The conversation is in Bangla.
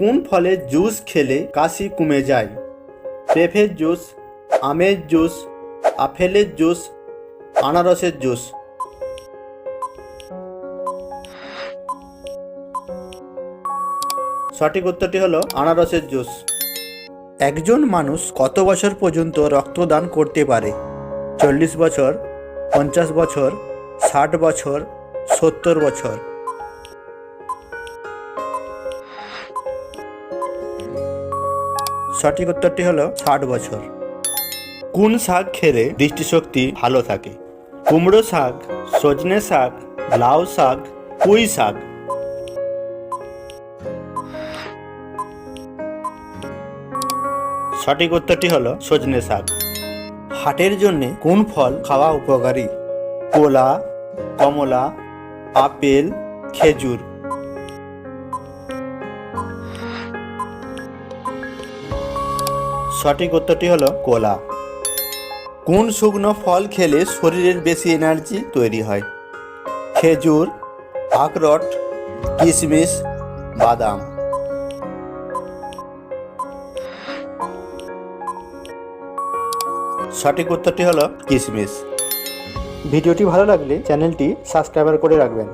কোন ফলের জুস খেলে কাশি কমে যায়? পেঁপের জুস, আমের জুস, আপেলের জুস, আনারসের জুস। সঠিক উত্তরটি হলো আনারসের জুস। একজন মানুষ কত বছর পর্যন্ত রক্তদান করতে পারে? চল্লিশ বছর, পঞ্চাশ বছর, ষাট বছর, সত্তর বছর। সঠিক উত্তরটি হলো ষাট বছর। কোন শাক খেলে দৃষ্টিশক্তি ভালো থাকে? কুমড়ো শাক, সজনে শাক, লাউ শাক, পুঁই শাক। সঠিক উত্তরটি হলো সজনে শাক। হার্টের জন্য কোন ফল খাওয়া উপকারী? কলা, কমলা, আপেল, খেজুর। সঠিক উত্তরটি হলো কলা। কোন শুকনো ফল খেলে শরীরের বেশি এনার্জি তৈরি হয়? খেজুর, আখরট, কিশমিশ, বাদাম। সঠিক উত্তরটি হলো কিশমিশ। ভিডিওটি ভালো লাগলে চ্যানেলটি সাবস্ক্রাইবার করে রাখবেন।